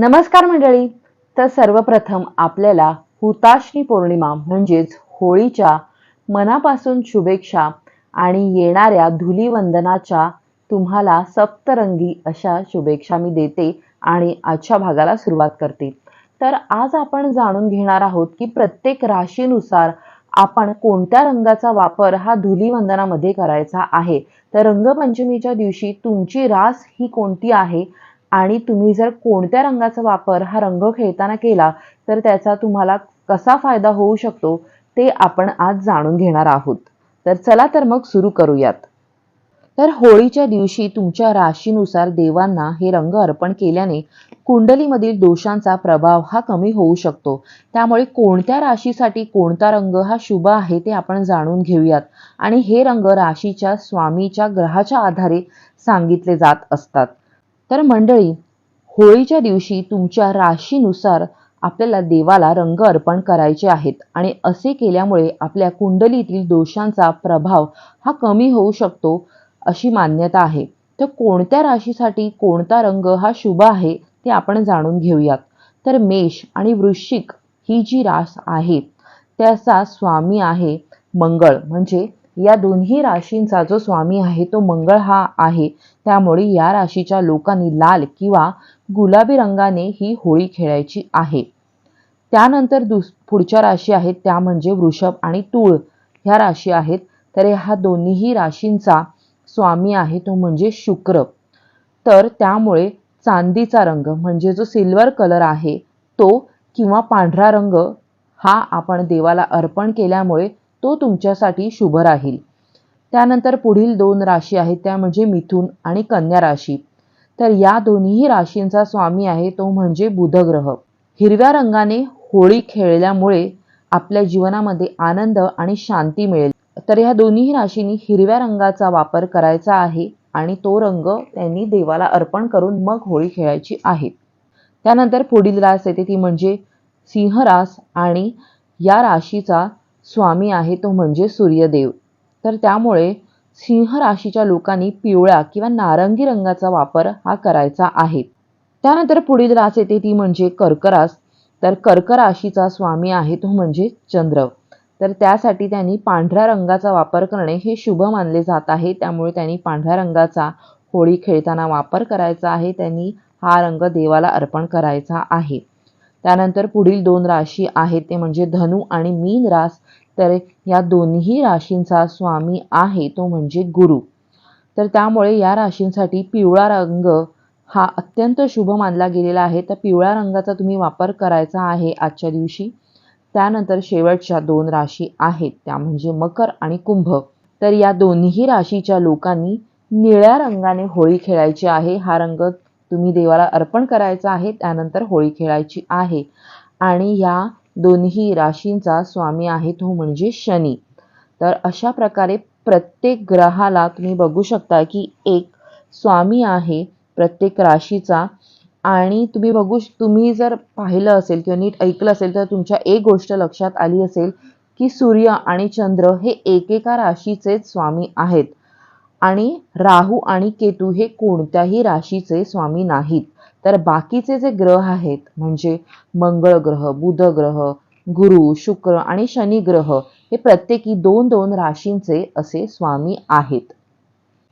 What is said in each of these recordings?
नमस्कार मंडळी. तर सर्वप्रथम आपल्याला हुताशनी पौर्णिमा म्हणजेच होळीच्या मनापासून शुभेच्छा आणि येणाऱ्या धुलीवंदनाच्या तुम्हाला सप्तरंगी अशा शुभेच्छा मी देते आणि आजच्या भागाला सुरुवात करते. तर आज आपण जाणून घेणार आहोत की प्रत्येक राशीनुसार आपण कोणत्या रंगाचा वापर हा धुलीवंदनामध्ये करायचा आहे? तर रंगपंचमीच्या दिवशी तुमची रास ही कोणती आहे? आणि तुम्ही जर कोणत्या रंगाचा वापर हा रंग खेळताना केला तर त्याचा तुम्हाला कसा फायदा होऊ शकतो ते आपण आज जाणून घेणार आहोत. तर चला तर मग सुरू करूयात. तर होळीच्या दिवशी तुमच्या राशीनुसार देवांना हे रंग अर्पण केल्याने कुंडलीमधील दोषांचा प्रभाव हा कमी होऊ शकतो. त्यामुळे कोणत्या राशीसाठी कोणता रंग हा शुभ आहे ते आपण जाणून घेऊयात. आणि हे रंग राशीच्या स्वामीच्या ग्रहाच्या आधारे सांगितले जात असतात. तर मंडळी होळीच्या दिवशी तुमच्या राशीनुसार आपल्याला देवाला रंग अर्पण करायचे आहेत आणि असे केल्यामुळे आपल्या कुंडलीतील दोषांचा प्रभाव हा कमी होऊ शकतो अशी मान्यता आहे. तर कोणत्या राशीसाठी कोणता रंग हा शुभ आहे ते आपण जाणून घेऊयात. तर मेष आणि वृश्चिक ही जी रास आहे त्याचा स्वामी आहे मंगळ म्हणजे या दोन्ही राशींचा जो स्वामी आहे तो मंगळ हा आहे. त्यामुळे या राशीच्या लोकांनी लाल किंवा गुलाबी रंगाने ही होळी खेळायची आहे. त्यानंतर दुस पुढच्या राशी आहेत त्या म्हणजे वृषभ आणि तूळ ह्या राशी आहेत. तर ह्या दोन्हीही राशींचा स्वामी आहे तो म्हणजे शुक्र. तर त्यामुळे चांदीचा रंग म्हणजे जो सिल्वर कलर आहे तो किंवा पांढरा रंग हा आपण देवाला अर्पण केल्यामुळे तो तुमच्यासाठी शुभ राहील. त्यानंतर पुढील दोन राशी आहेत त्या म्हणजे मिथुन आणि कन्या राशी. तर या दोन्ही राशींचा स्वामी आहे तो म्हणजे बुधग्रह. हिरव्या रंगाने होळी खेळल्यामुळे आपल्या जीवनामध्ये आनंद आणि शांती मिळेल. तर ह्या दोन्ही राशींनी हिरव्या रंगाचा वापर करायचा आहे आणि तो रंग त्यांनी देवाला अर्पण करून मग होळी खेळायची आहे. त्यानंतर पुढील रास येते ती म्हणजे सिंह रास आणि या राशीचा स्वामी आहे तो म्हणजे सूर्यदेव. तर त्यामुळे सिंह राशीच्या लोकांनी पिवळा किंवा नारंगी रंगाचा वापर हा करायचा आहे. त्यानंतर पुढील रास येते ती म्हणजे कर्करास. तर कर्क राशीचा स्वामी आहे तो म्हणजे चंद्र. तर त्यासाठी त्यांनी पांढऱ्या रंगाचा वापर करणे हे शुभ मानले जात आहे. त्यामुळे त्यांनी पांढऱ्या रंगाचा होळी खेळताना वापर करायचा आहे. त्यांनी हा रंग देवाला अर्पण करायचा आहे. त्यानंतर पुढील दोन राशी आहेत ते म्हणजे धनु आणि मीन रास. तर या दोन्ही राशींचा स्वामी आहे तो म्हणजे गुरु. तर त्यामुळे या राशींसाठी पिवळा रंग हा अत्यंत शुभ मानला गेलेला आहे. तर पिवळ्या रंगाचा तुम्ही वापर करायचा आहे आजच्या दिवशी. त्यानंतर शेवटच्या दोन राशी आहेत त्या म्हणजे मकर आणि कुंभ. तर या दोन्ही राशीच्या लोकांनी निळ्या रंगाने होळी खेळायची आहे. हा रंग तुम्ही देवाला अर्पण करायचं आहे त्यानंतर होळी खेळायची आहे. आणि या दोन्ही राशींचा स्वामी आहे तो म्हणजे शनी. तर अशा प्रकारे प्रत्येक ग्रहाला तुम्ही बघू शकता की एक स्वामी आहे प्रत्येक राशीचा. आणि तुम्ही बघू तुम्ही जर पाहिलं असेल किंवा नीट ऐकलं असेल तर तुमच्या एक गोष्ट लक्षात आली असेल की सूर्य आणि चंद्र हे एकेका राशीचेच स्वामी आहेत. आणि राहू आणि केतू हे कोणत्याही राशीचे स्वामी नाहीत. तर बाकीचे जे ग्रह आहेत म्हणजे मंगळ ग्रह बुध ग्रह गुरु शुक्र आणि शनी ग्रह हे प्रत्येकी दोन दोन राशींचे असे स्वामी आहेत.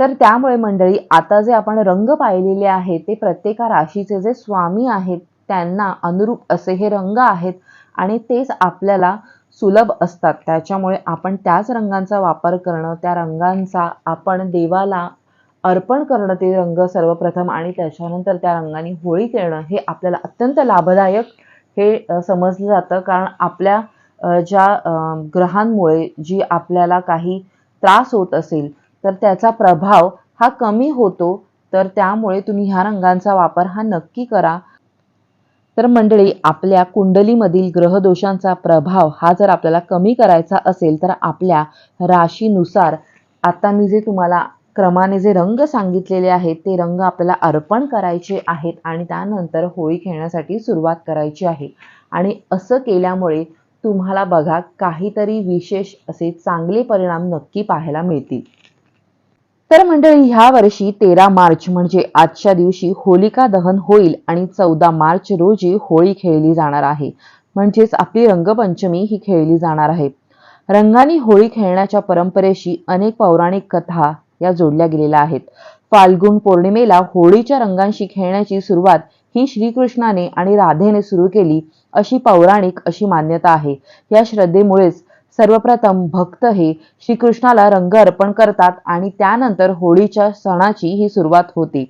तर त्यामुळे मंडळी आता जे आपण रंग पाहिलेले आहेत ते प्रत्येका राशीचे जे स्वामी आहेत त्यांना अनुरूप असे हे रंग आहेत आणि तेच आपल्याला सुलभ असतात. त्याच्यामुळे आपण त्याच रंगांचा वापर करणं त्या रंगांचा आपण देवाला अर्पण करणं ते रंग सर्वप्रथम आणि त्याच्यानंतर त्या रंगाने होळी खेळणं हे आपल्याला अत्यंत लाभदायक हे समजलं जातं. कारण आपल्या ज्या ग्रहांमुळे जी आपल्याला काही त्रास होत असेल तर त्याचा प्रभाव हा कमी होतो. तर त्यामुळे तुम्ही ह्या रंगांचा वापर हा नक्की करा. तर मंडळी आपल्या कुंडलीमधील ग्रहदोषांचा प्रभाव हा जर आपल्याला कमी करायचा असेल तर आपल्या राशीनुसार आता मी जे तुम्हाला क्रमाने जे रंग सांगितलेले आहेत ते रंग आपल्याला अर्पण करायचे आहेत आणि त्यानंतर होळी खेळण्यासाठी सुरुवात करायची आहे. आणि असं केल्यामुळे तुम्हाला बघा काहीतरी विशेष असे चांगले परिणाम नक्की पाहायला मिळतील. तर मंडळी ह्या वर्षी तेरा मार्च म्हणजे आजच्या दिवशी होलिका दहन होईल आणि चौदा मार्च रोजी होळी खेळली जाणार आहे. म्हणजेच आपली रंगपंचमी ही खेळली जाणार आहे. रंगानी होळी खेळण्याच्या परंपरेशी अनेक पौराणिक कथा या जोडल्या गेलेल्या आहेत. फाल्गुन पौर्णिमेला होळीच्या रंगांशी खेळण्याची सुरुवात ही श्रीकृष्णाने आणि राधेने सुरू केली अशी पौराणिक अशी मान्यता आहे. या श्रद्धेमुळेच सर्वप्रथम भक्त हे श्रीकृष्णाला रंग अर्पण करतात आणि त्यानंतर होळीच्या सणाची ही सुरुवात होते.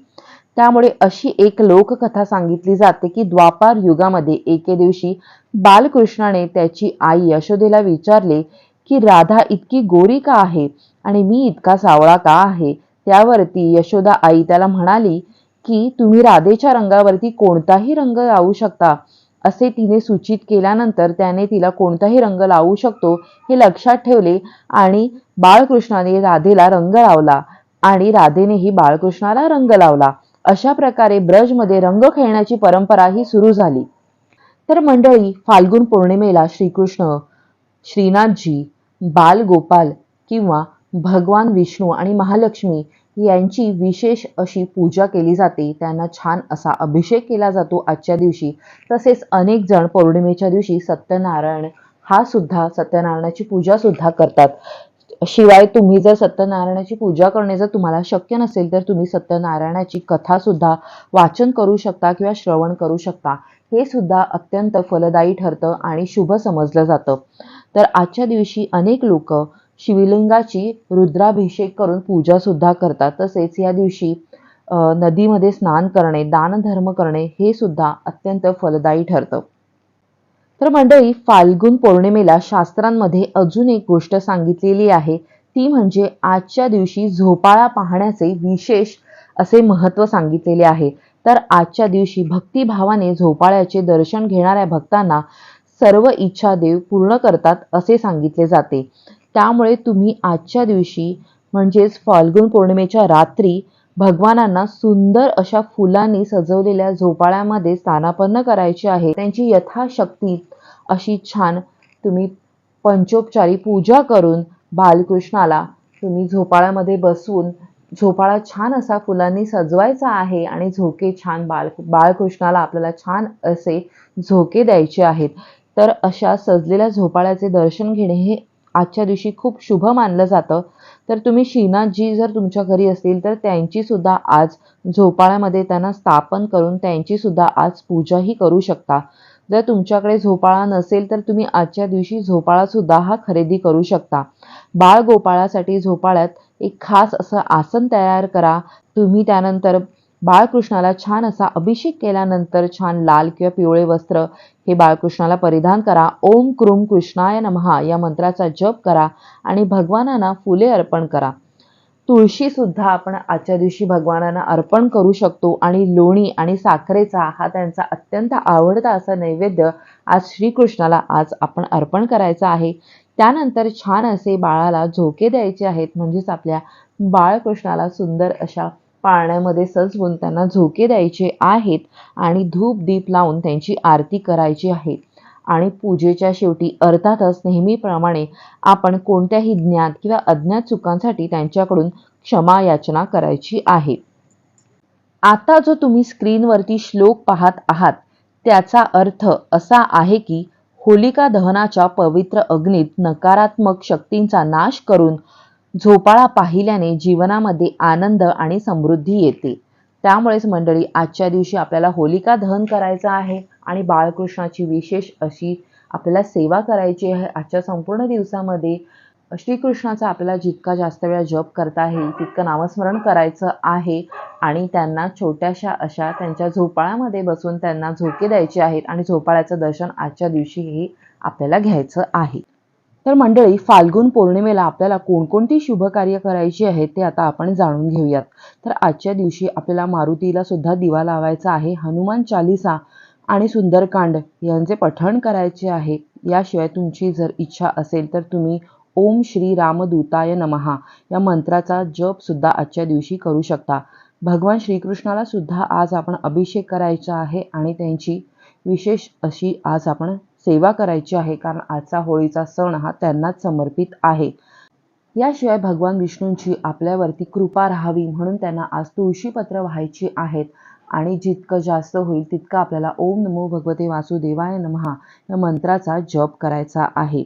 त्यामुळे अशी एक लोककथा सांगितली जाते की द्वापार युगामध्ये एके दिवशी बालकृष्णाने त्याची आई यशोदेला विचारले की राधा इतकी गोरी का आहे? आणि मी इतका सावळा का आहे? त्यावरती यशोदा आई त्याला म्हणाली की तुम्ही राधेच्या रंगावरती कोणताही रंग लावू शकता. असे तिने सूचित केल्यानंतर त्याने तिला कोणताही रंग लावू शकतो हे लक्षात ठेवले आणि बाळकृष्णाने राधेला रंग लावला आणि राधेनेही बाळकृष्णाला रंग लावला. अशा प्रकारे ब्रजमध्ये रंग खेळण्याची परंपरा ही सुरू झाली. तर मंडळी फाल्गुन पौर्णिमेला श्रीकृष्ण श्रीनाथजी बालगोपाल किंवा भगवान विष्णू आणि महालक्ष्मी यांची विशेष अशी पूजा केली जाते. त्यांना छान असा अभिषेक केला जातो आजच्या दिवशी. तसेच अनेक जण पौर्णिमेच्या दिवशी सत्यनारायण हा सुद्धा सत्यनारायणाची पूजा सुद्धा करतात. शिवाय तुम्ही जर सत्यनारायणाची पूजा करणे जर तुम्हाला शक्य नसेल तर तुम्ही सत्यनारायणाची कथा सुद्धा वाचन करू शकता किंवा श्रवण करू शकता. हे सुद्धा अत्यंत फलदायी ठरतं आणि शुभ समजलं जातं. तर आजच्या दिवशी अनेक लोक शिवलिंगाची रुद्राभिषेक करून पूजा सुद्धा करतात. तसेच या दिवशी नदीमध्ये स्नान करणे दानधर्म करणे हे सुद्धा अत्यंत फलदायी ठरतं. तर मंडळी फाल्गुन पौर्णिमेला शास्त्रांमध्ये अजून एक गोष्ट सांगितलेली आहे. ती म्हणजे आजच्या दिवशी झोपाळा पाहण्याचे विशेष असे महत्त्व सांगितलेले आहे. तर आजच्या दिवशी भक्तिभावाने झोपाळ्याचे दर्शन घेणाऱ्या भक्तांना सर्व इच्छा देव पूर्ण करतात असे सांगितले जाते. त्यामुळे तुम्ही आजच्या दिवशी म्हणजेच फाल्गुन पौर्णिमेच्या रात्री भगवानांना सुंदर अशा फुलांनी सजवलेल्या झोपाळ्यामध्ये स्थानापन्न करायचे आहे. त्यांची यथाशक्ती अशी छान तुम्ही पंचोपचारी पूजा करून बालकृष्णाला तुम्ही झोपाळ्यामध्ये बसवून झोपाळा छान असा फुलांनी सजवायचा आहे आणि झोके छान बाळ बाळकृष्णाला आपल्याला छान असे झोके द्यायचे आहेत. तर अशा सजलेल्या झोपाळ्याचे दर्शन घेणे हे आजच्या दिवशी खूप शुभ मानलं जातं. तर तुम्ही श्रीनाथजी जर तुमच्या घरी असतील तर त्यांची सुद्धा आज झोपाळ्यामध्ये त्यांना स्थापन करून त्यांची सुद्धा आज पूजाही करू शकता. जर तुमच्याकडे झोपाळा नसेल तर तुम्ही आजच्या दिवशी झोपाळा सुद्धा हा खरेदी करू शकता. बाळ गोपाळासाठी झोपाळ्यात एक खास असं आसन तयार करा. तुम्ही त्यानंतर बाळकृष्णाला छान असा अभिषेक केल्यानंतर छान लाल किंवा पिवळे वस्त्र हे बाळकृष्णाला परिधान करा. ओम क्रुम कृष्णाय नमहा. या मंत्राचा जप करा आणि भगवानांना फुले अर्पण करा. तुळशी सुद्धा आपण आजच्या दिवशी भगवानांना अर्पण करू शकतो आणि लोणी आणि साखरेचा हा त्यांचा अत्यंत आवडता असा नैवेद्य आज श्रीकृष्णाला आज आपण अर्पण करायचा आहे. त्यानंतर छान असे बाळाला झोके द्यायचे आहेत म्हणजेच आपल्या बाळकृष्णाला सुंदर अशा पाळण्यामध्ये सजवून त्यांना झोके द्यायचे आहेत आणि धूप दीप लावून त्यांची आरती करायची आहे. आणि पूजेच्या शेवटी अर्थातच नेहमीप्रमाणे आपण कोणत्याही ज्ञात किंवा अज्ञात चुकांसाठी त्यांच्याकडून क्षमा याचना करायची आहे. आता जो तुम्ही स्क्रीनवरती श्लोक पाहत आहात त्याचा अर्थ असा आहे की होलिका दहनाच्या पवित्र अग्नीत नकारात्मक शक्तींचा नाश करून झोपाळा पाहिल्याने जीवनामध्ये आनंद आणि समृद्धी येते. त्यामुळेच मंडळी आजच्या दिवशी आपल्याला होलिका दहन करायचं आहे आणि बाळकृष्णाची विशेष अशी आपल्याला सेवा करायची आहे आजच्या संपूर्ण दिवसामध्ये. श्रीकृष्णाचा आपल्याला जितका जास्त वेळा जप करता येईल तितकं नामस्मरण करायचं आहे आणि त्यांना छोट्याशा अशा त्यांच्या झोपाळ्यामध्ये बसून त्यांना झोके द्यायचे आहेत आणि झोपाळ्याचं दर्शन आजच्या दिवशीही आपल्याला घ्यायचं आहे. तर मंडळी फाल्गुन पौर्णिमेला आपल्याला कोणकोणती शुभ कार्य करायची आहेत ते आता आपण जाणून घेऊयात. तर आजच्या दिवशी आपल्याला मारुतीला सुद्धा दिवा लावायचा आहे हनुमान चालिसा आणि सुंदरकांड यांचे पठण करायचे आहे. याशिवाय तुमची जर इच्छा असेल तर तुम्ही ओम श्री रामदूताय नमहा या मंत्राचा जप सुद्धा आजच्या दिवशी करू शकता. भगवान श्रीकृष्णाला सुद्धा आज आपण अभिषेक करायचा आहे आणि त्यांची विशेष अशी आज आपण सेवा करायची आहे कारण आजचा होळीचा सण हा त्यांनाच समर्पित आहे. याशिवाय भगवान विष्णूंची आपल्यावरती कृपा राहावी म्हणून त्यांना आज तुळशीपत्र व्हायची आहेत. आणि जितकं जास्त होईल तितकं आपल्याला ओम नमो भगवते वासुदेवाय नमहा या मंत्राचा जप करायचा आहे.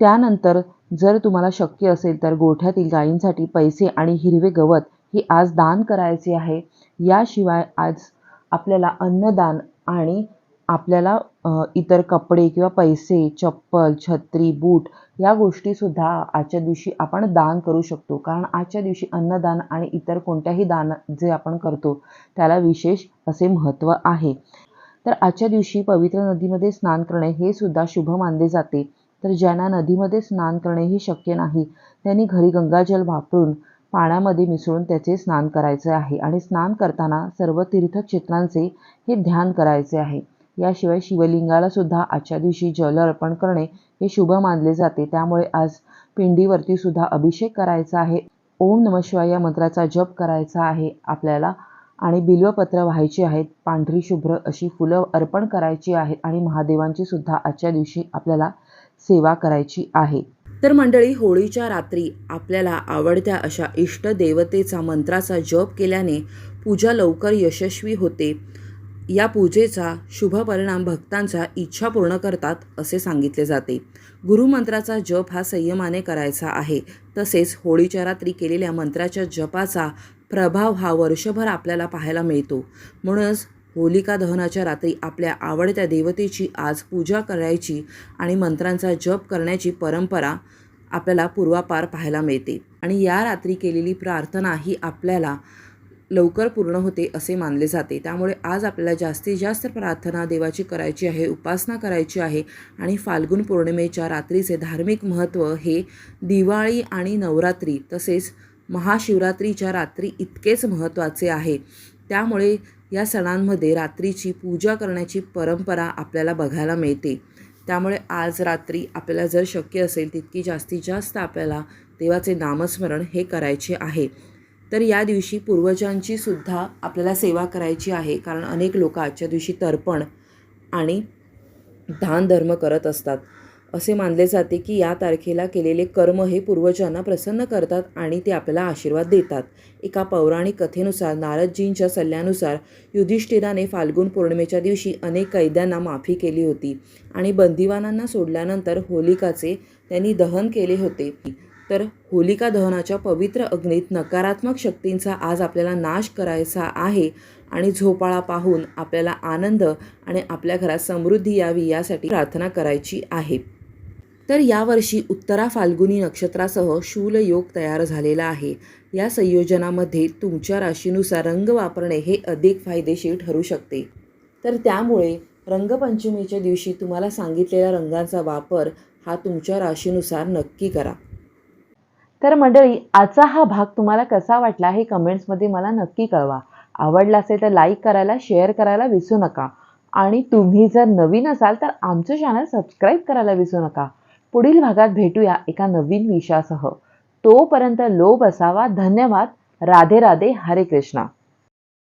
त्यानंतर जर तुम्हाला शक्य असेल तर गोठ्यातील गायींसाठी पैसे आणि हिरवे गवत हे आज दान करायचे आहे. याशिवाय आज आपल्याला अन्नदान आणि आपल्याला इतर कपडे किंवा पैसे चप्पल छत्री बूट या गोष्टीसुद्धा आजच्या दिवशी आपण दान करू शकतो. कारण आजच्या दिवशी अन्नदान आणि इतर कोणत्याही दान जे आपण करतो त्याला विशेष असे महत्त्व आहे. तर आजच्या दिवशी पवित्र नदीमध्ये स्नान करणे हे सुद्धा शुभ मानले जाते. तर ज्यांना नदीमध्ये स्नान करणेही शक्य नाही त्यांनी घरी गंगाजल वापरून पाण्यामध्ये मिसळून त्याचे स्नान करायचे आहे. आणि स्नान करताना सर्व तीर्थक्षेत्रांचे हे ध्यान करायचे आहे. याशिवाय शिवलिंगाला सुद्धा आजच्या दिवशी जल अर्पण करणे हे शुभ मानले जाते. त्यामुळे आज पिंडीवरती सुद्धा अभिषेक करायचा आहे. ओम नम शिवाय या मंत्राचा जप करायचा आहे आपल्याला. आणि बिल्वपत्र व्हायची आहेत. पांढरी शुभ्र अशी फुलं अर्पण करायची आहेत. आणि महादेवांची सुद्धा आजच्या दिवशी आपल्याला सेवा करायची आहे. तर मंडळी होळीच्या रात्री आपल्याला आवडत्या अशा इष्टदेवतेचा मंत्राचा जप केल्याने पूजा लवकर यशस्वी होते. या पूजेचा शुभ परिणाम भक्तांच्या इच्छा पूर्ण करतात असे सांगितले जाते. गुरुमंत्राचा जप हा संयमाने करायचा आहे. तसेच होळीच्या रात्री केलेल्या मंत्राच्या जपाचा प्रभाव हा वर्षभर आपल्याला पाहायला मिळतो. म्हणूनच होलिका दहनाच्या रात्री आपल्या आवडत्या देवतेची आज पूजा करायची आणि मंत्रांचा जप करण्याची परंपरा आपल्याला पूर्वापार पाहायला मिळते. आणि या रात्री केलेली प्रार्थना ही आपल्याला लवकर पूर्ण होते असे मानले जाते. त्यामुळे आज आपल्याला जास्तीत जास्त प्रार्थना देवाची करायची आहे उपासना करायची आहे आणि फाल्गुन पौर्णिमेच्या रात्रीचे धार्मिक महत्त्व हे दिवाळी आणि नवरात्री तसेच महाशिवरात्रीच्या रात्री इतकेच महत्त्वाचे आहे. त्यामुळे या सणांमध्ये रात्रीची पूजा करण्याची परंपरा आपल्याला बघायला मिळते. त्यामुळे आज रात्री आपल्याला जर शक्य असेल तितकी जास्तीत जास्त आपल्याला देवाचे नामस्मरण हे करायचे आहे. तर या दिवशी पूर्वजांची सुद्धा आपल्याला सेवा करायची आहे कारण अनेक लोक आजच्या दिवशी तर्पण आणि दानधर्म करत असतात. असे मानले जाते की या तारखेला केलेले कर्म हे पूर्वजांना प्रसन्न करतात आणि ते आपल्याला आशीर्वाद देतात. एका पौराणिक कथेनुसार नारदजींच्या सल्ल्यानुसार युधिष्ठिराने फाल्गुन पौर्णिमेच्या दिवशी अनेक कैद्यांना माफी केली होती आणि बंदिवानांना सोडल्यानंतर होलिकाचे त्यांनी दहन केले होते. तर होलिका दहनाच्या पवित्र अग्नीत नकारात्मक शक्तींचा आज आपल्याला नाश करायचा आहे आणि झोपाळा पाहून आपल्याला आनंद आणि आपल्या घरात समृद्धी यावी यासाठी प्रार्थना करायची आहे. तर यावर्षी उत्तरा फाल्गुनी नक्षत्रासह शूल योग तयार झालेला आहे. या संयोजनामध्ये तुमच्या राशीनुसार रंग वापरणे हे अधिक फायदेशीर ठरू शकते. तर त्यामुळे रंगपंचमीच्या दिवशी तुम्हाला सांगितलेल्या रंगांचा वापर हा तुमच्या राशीनुसार नक्की करा. तर मंडळी आजचा हा भाग तुम्हाला कसा वाटला हे कमेंट्समध्ये मला नक्की कळवा. आवडला असेल तर लाईक करायला शेअर करायला विसरू नका. आणि तुम्ही जर नवीन असाल तर आमचं चॅनल सबस्क्राईब करायला विसरू नका. पुढील भागात भेटूया एका नवीन विषयासह तोपर्यंत लोभ असावा. धन्यवाद. राधे राधे. हरे कृष्णा.